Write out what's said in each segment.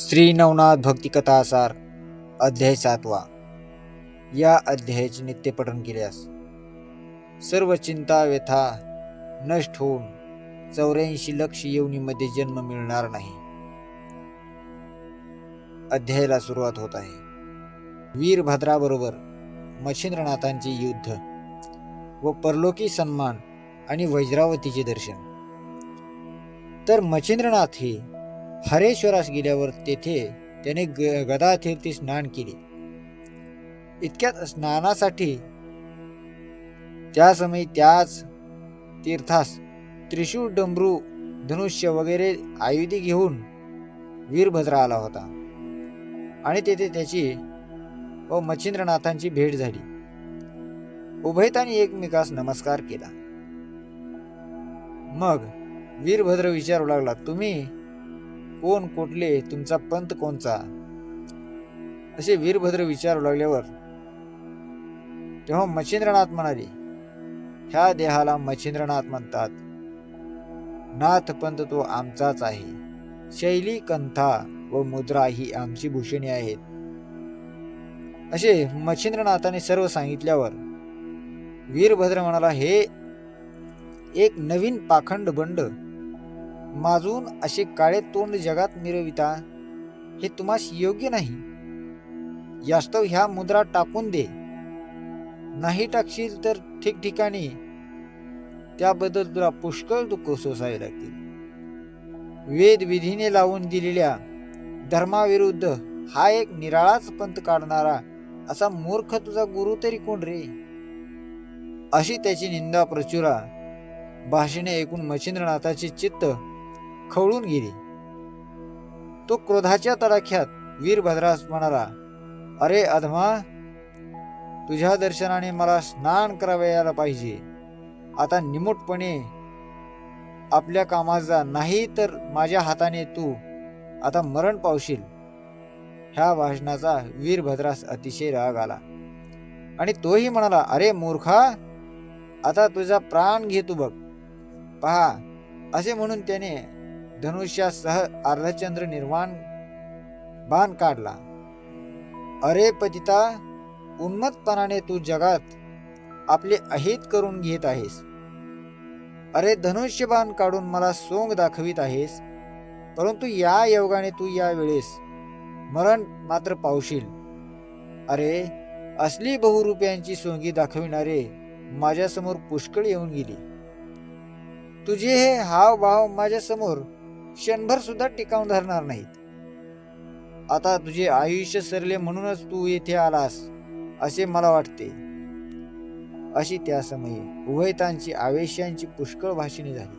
श्री नवनाथ भक्तिकथासार अध्याय सातवा. या अध्यायाचे नित्यपठन केल्यास सर्व चिंता व्यथा नष्ट होऊन चौऱ्याऐंशी लक्ष येवनीमध्ये जन्म मिळणार नाही. अध्यायाला सुरुवात होत आहे. वीरभद्राबरोबर मच्छिंद्रनाथांचे युद्ध व परलोकी सन्मान आणि वज्रावतीचे दर्शन. तर मच्छिंद्रनाथ हे हरेश्वरास गेल्यावर तेथे त्याने ग गदा तीर्थी स्नान केले. इतक्यात स्नानासाठी त्या समयी त्याच तीर्थास त्रिशूळ डमरू धनुष्य वगैरे आयुधी घेऊन वीरभद्र आला होता. आणि तेथे त्याची व मच्छिंद्रनाथांची भेट झाली. उभयतांनी एकमेकास नमस्कार केला. मग वीरभद्र विचारू लागला तुम्ही कोण कुठले तुमचा पंत कोणचा असे वीरभद्र विचारू लागल्यावर तेव्हा मच्छिंद्रनाथ म्हणाले ह्या देहाला मच्छिंद्रनाथ म्हणतात. नाथ पंत तो आमचाच आहे. शैली कंथा व मुद्रा ही आमची भूषणे आहेत. असे मच्छिंद्रनाथाने सर्व सांगितल्यावर वीरभद्र म्हणाला हे एक नवीन पाखंड बंड माजून असे काळे तोंड जगात मिरविता हे तुम्हास योग्य नाही. यास्तव ह्या मुद्रा टाकून दे. नाही टाकशील तर ठिकठिकाणी. त्याबद्दल तुला पुष्कळ दुःख सोसावे लागतील. वेद विधीने लावून दिलेल्या धर्माविरुद्ध हा एक निराळाच पंथ काढणारा असा मूर्ख तुझा गुरु तरी कोण रे? अशी त्याची निंदा प्रचुरा भाषणे ऐकून मच्छिंद्रनाथाचे चित्त खवळून गेली. तो क्रोधाच्या तडाख्यात वीरभद्रास म्हणाला अरे अधमा तुझ्या दर्शनाने मला स्नान करावयाला पाहिजे. आता निमूटपणे आपल्या कामाचा नाही तर माझ्या हाताने तू आता मरण पावशील. ह्या भाषणाचा वीरभद्रास अतिशय राग आला. आणि तोही म्हणाला अरे मूर्खा आता तुझा प्राण घेतो बघ. पहा असे म्हणून त्याने धनुष्यासह अर्धचंद्र निर्वाण बाण काढला. अरे पतिता उन्मतपणाने तू जगात आपले अहित करून घेत आहेस. अरे धनुष्य बाण काढून मला सोंग दाखवित आहेस परंतु या योगाने तू या वेळेस मरण मात्र पावशील. अरे असली बहुरूप्यांची सोंगी दाखविणारे माझ्यासमोर पुष्कळ येऊन गेली. तुझे हे हावभाव माझ्यासमोर क्षणभर सुद्धा टिकावून धरणार नाहीत. आता तुझे आयुष्य सरले म्हणूनच तू येथे आलास असे मला वाटते. अशी त्या समयी उभयतांची आवेशांची पुष्कळ भाषणे झाली.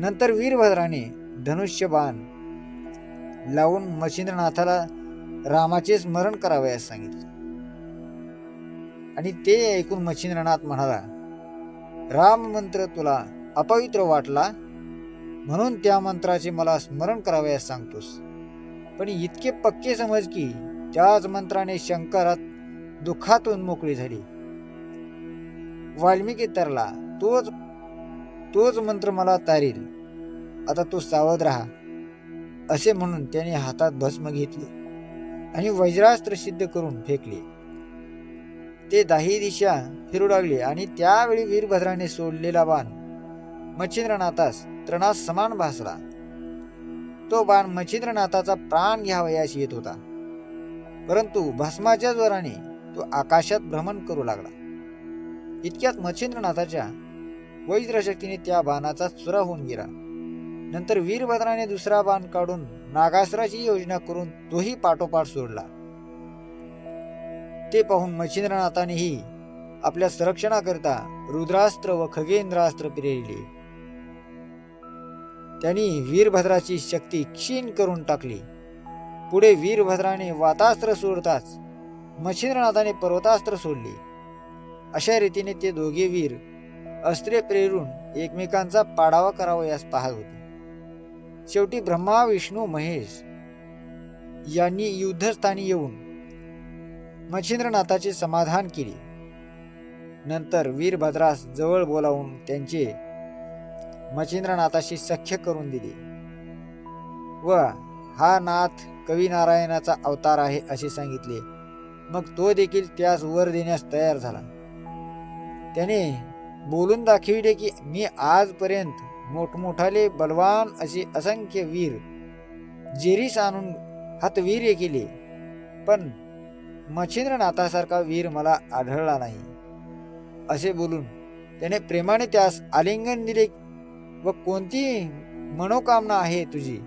नंतर वीरभद्राने धनुष्य बाण लावून मच्छिंद्रनाथाला रामाचे स्मरण करावयास सांगितले. आणि ते ऐकून मच्छिंद्रनाथ म्हणाला राम मंत्र तुला अपवित्र वाटला म्हणून त्या मंत्राचे मला स्मरण करावयास सांगतोस. पण इतके पक्के समज की त्याच मंत्राने शंकरात दुःखातून मोकळी झाली. वाल्मिकी तरला तोच तोच मंत्र मला तारील. आता तू सावध राहा. असे म्हणून त्याने हातात भस्म घेतले आणि वज्रास्त्र सिद्ध करून फेकले. ते दाही दिशा फिरू लागले आणि त्यावेळी वीरभद्राने सोडलेला बाण मच्छिंद्रनाथास त्रणास समान भासला. तो बाण मच्छिंद्रनाथाचा प्राण घ्यावयास येत होता. परंतु भस्माच्या जोराने तो आकाशात भ्रमण करू लागला. इतक्यात मच्छिंद्रनाथाच्या वज्रशक्तीने त्या बाणाचा चुरा होऊन गेला. नंतर वीरभद्राने दुसरा बाण काढून नागासराची योजना करून तोही पाठोपाठ सोडला. ते पाहून मच्छिंद्रनाथानेही आपल्या संरक्षणाकरिता रुद्रास्त्र व खगेंद्रास्त्र प्रेरिले त्यांनी वीरभद्राची शक्ती क्षीण करून टाकली. पुढे वीरभद्राने वातास्त्र सोडताच मच्छिंद्रनाथाने पर्वतास्त्र सोडले. अशा रीतीने ते दोघे वीर अस्त्रे प्रेरून एकमेकांचा पाडावा करावयास पाहत होते. शेवटी ब्रह्मा विष्णू महेश यांनी युद्धस्थानी येऊन मच्छिंद्रनाथाचे समाधान केले. नंतर वीरभद्रास जवळ बोलावून त्यांचे मच्छिंद्रनाथाशी सख्य करून दिले. व हा नाथ कवीनारायणाचा अवतार आहे असे सांगितले. मग तो देखील त्यास वर देण्यास तयार झाला. त्याने बोलून दाखविले की मी आजपर्यंत मोठमोठाले बलवान असे असंख्य वीर जेरीस आणून हातवीर्य केले. पण मच्छिंद्रनाथासारखा वीर मला आढळला नाही. असे बोलून त्याने प्रेमाने त्यास आलिंगन दिले व कोणती मनोकामना आहे तुझी?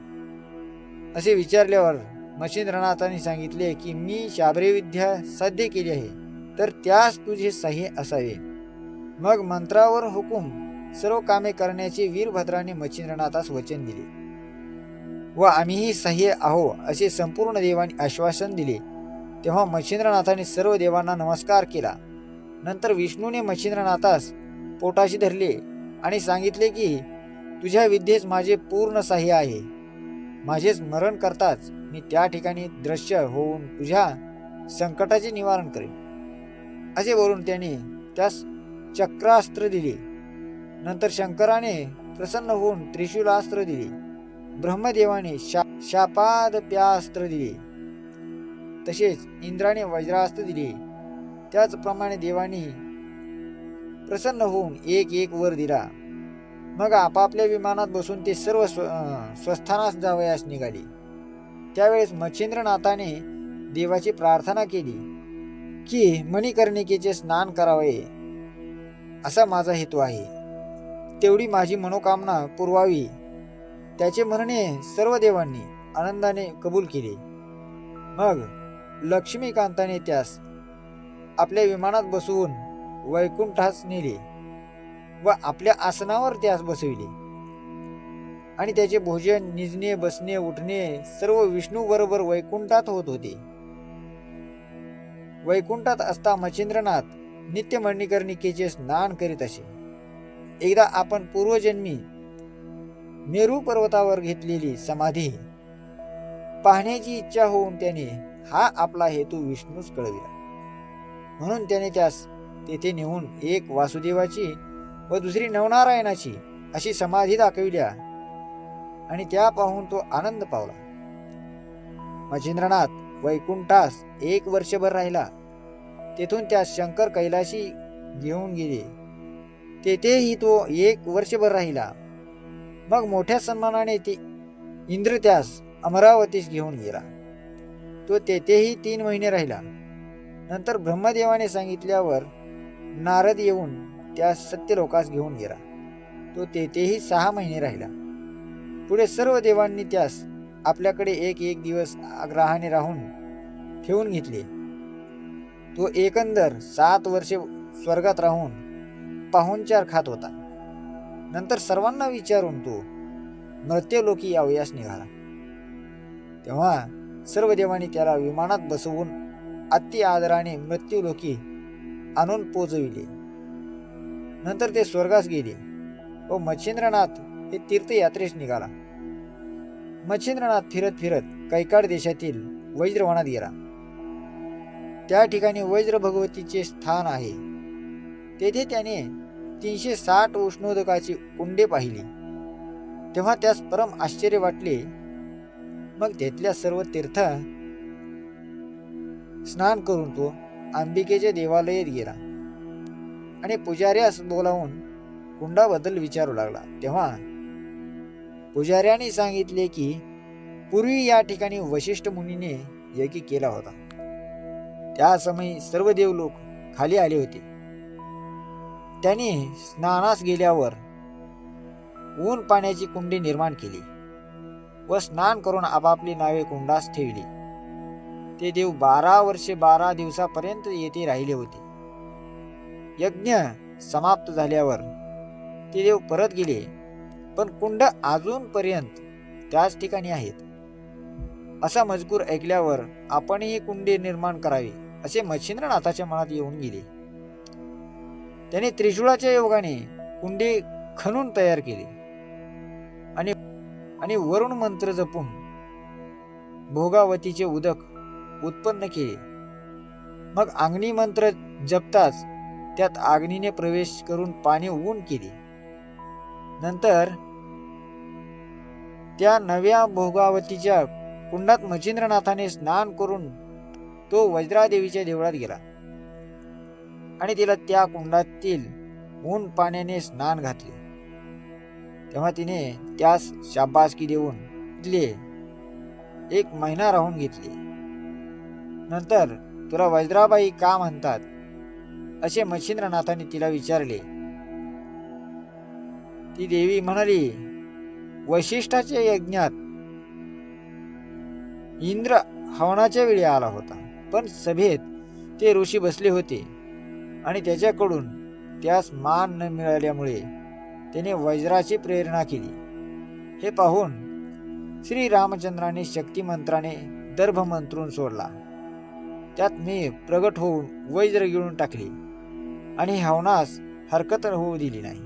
असे विचारल्यावर मच्छिंद्रनाथांनी सांगितले की मी शाबरे विद्या साध्य केली आहे तर त्यास तुझे सहाय्य असावे. मग मंत्रावर हुकूम सर्व कामे करण्याचे वीरभद्राने मच्छिंद्रनाथास वचन दिले. व आम्हीही सह्य आहो असे संपूर्ण देवाने आश्वासन दिले. तेव्हा मच्छिंद्रनाथाने सर्व देवांना नमस्कार केला. नंतर विष्णूने मच्छिंद्रनाथास पोटाशी धरले आणि सांगितले की तुझ्या विद्येस माझे पूर्ण सह्य आहे. माझे स्मरण करताच मी त्या ठिकाणी दृश्य होऊन तुझ्या संकटाचे निवारण करेन. असे बोलून त्याने त्यास चक्रास्त्र दिले. नंतर शंकराने प्रसन्न होऊन त्रिशूलास्त्र दिले. ब्रह्मदेवाने शा शापादप्यास्त्र दिले. तसेच इंद्राने वज्रास्त्र दिले. त्याचप्रमाणे देवानी प्रसन्न होऊन एक एक वर दिला. मग आपापल्या विमानात बसून ते सर्व स्व स्वस्थानास जावयास निघाली. त्यावेळेस मच्छिंद्रनाथाने देवाची प्रार्थना केली की मणिकर्णिकेचे स्नान करावे. असा माझा हेतू आहे. तेवढी माझी मनोकामना पुरवावी. त्याचे म्हणणे सर्व देवांनी आनंदाने कबूल केले. मग लक्ष्मीकांताने त्यास आपल्या विमानात बसवून वैकुंठास नेले. व आपल्या आसनावर त्यास बसविले. आणि त्याचे भोजन निजणे बसणे उठणे सर्व विष्णू बरोबर वैकुंठात होत होते. वैकुंठात असता मच्छिंद्रनाथ नित्य मणिकर्णिकेचे स्नान करीत असे. एकदा आपण पूर्वजन्मी मेरू पर्वतावर घेतलेली समाधी पाहण्याची इच्छा होऊन त्याने हा आपला हेतू विष्णूच कळविला. म्हणून त्याने त्यास तेथे नेऊन एक वासुदेवाची व दुसरी नवनारायणाची अशी समाधी दाखविल्या. आणि त्या पाहून तो आनंद पावला. मजिंद्रनाथ वैकुंठास एक वर्षभर राहिला. तेथून त्यास शंकर कैलाशी घेऊन गेले. तेथेही तो एक वर्षभर राहिला. मग मोठ्या सन्मानाने ते इंद्र त्यास अमरावतीस घेऊन गेला. तो तेथेही तीन महिने राहिला. नंतर ब्रह्मदेवाने सांगितल्यावर नारद येऊन त्यास सत्यलोकास घेऊन गेला. तो तेथेही सहा महिने राहिला. पुढे सर्व देवांनी त्यास आपल्याकडे एक एक दिवस आग्रहाने राहून ठेवून घेतले. तो एकंदर सात वर्षे स्वर्गात राहून पाहुणचार खात होता. नंतर सर्वांना विचारून तो मृत्यूलोकी यावयास निघाला. तेव्हा सर्व देवांनी त्याला विमानात बसवून अति आदराने मृत्यूलोकी आणून पोचविले. नंतर ते स्वर्गास गेले. व मच्छिंद्रनाथ हे तीर्थयात्रेस निघाला. मच्छिंद्रनाथ फिरत फिरत कैकाड देशातील वज्रवनात गेला. त्या ठिकाणी वज्र भगवतीचे स्थान आहे. तेथे त्याने तीनशे साठ उष्णोदकाची कुंडे पाहिली. तेव्हा त्यास परम आश्चर्य वाटले. मग तेथल्या सर्व तीर्थ स्नान करून तो अंबिकेच्या देवालयात गेला. आणि पुजाऱ्यास बोलावून कुंडाबद्दल विचारू लागला. तेव्हा पुजाऱ्याने सांगितले की पूर्वी या ठिकाणी वशिष्ठ मुनीने यज्ञ केला होता. त्या समयी सर्व देव लोक खाली आले होते. त्याने स्नानास गेल्यावर ऊन पाण्याची कुंडी निर्माण केली व स्नान करून आपापली नावे कुंडास ठेवली. ते देव बारा वर्षे बारा दिवसापर्यंत येथे राहिले होते. यज्ञ समाप्त झाल्यावर ते देव परत गेले. पण कुंड अजूनपर्यंत त्याच ठिकाणी आहेत. असा मजकूर ऐकल्यावर आपणही कुंडे निर्माण करावे असे मच्छिंद्रनाथाच्या मनात येऊन गेले. त्याने त्रिशूळाच्या योगाने कुंडे खणून तयार केले. आणि आणि वरुण मंत्र जपून भोगावतीचे उदक उत्पन्न केले. मग अंगणी मंत्र जपताच त्यात अग्नीने प्रवेश करून पाणी ऊन केले. नंतर त्या नव्या भोगावतीच्या कुंडात मच्छिंद्रनाथाने स्नान करून तो वज्रादेवीच्या देवळात गेला. आणि तिला त्या कुंडातील ऊन पाण्याने स्नान घातले. तेव्हा तिने त्यास शाबासकी देऊन तिथले एक महिना राहून घेतली. नंतर तुला वज्राबाई का म्हणतात? असे मच्छिंद्रनाथाने तिला विचारले. ती देवी म्हणाली वैशिष्ठाच्या यज्ञात इंद्र हवनाच्या वेळी आला होता पण सभेत ते ऋषी बसले होते आणि त्याच्याकडून त्यास मान न मिळाल्यामुळे त्याने वज्राची प्रेरणा केली. हे पाहून श्री रामचंद्राने शक्तिमंत्राने दर्भ मंत्रून सोडला. त्यात मी प्रगट होऊन वज्र गिळून टाकली. आणि हवनास हरकत होऊ दिली नाही.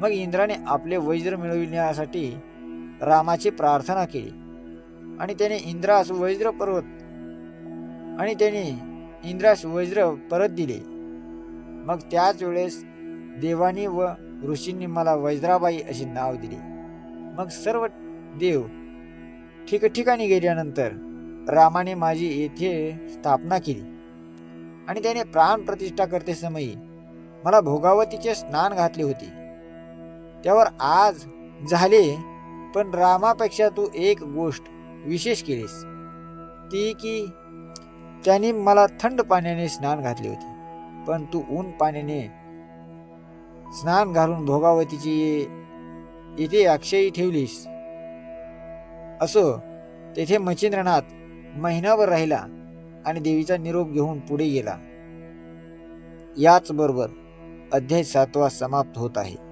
मग इंद्राने आपले वज्र मिळविण्यासाठी रामाची प्रार्थना केली. आणि त्याने इंद्रास वज्र पर्वत आणि त्याने इंद्रास वज्र परत दिले. मग त्याच वेळेस देवानी व ऋषींनी मला वज्राबाई असे नाव दिले. मग सर्व देव ठिकठिकाणी गेल्यानंतर रामाने माझी येथे स्थापना केली. आणि त्याने प्राण प्रतिष्ठा करते समयी मला भोगावतीचे स्नान घातले होते. त्यावर आज झाले पण रामापेक्षा तू एक गोष्ट विशेष केलीस. ती की त्याने मला थंड पाण्याने स्नान घातले होते पण तू ऊन पाण्याने स्नान घालून भोगावतीची येथे अक्षयी ठेवलीस. असो तेथे मच्छिंद्रनाथ महिनाभर राहिला. आणि देवीचा निरोप घेऊन पुढे गेला. याचबरोबर अध्याय सातवा समाप्त होत आहे.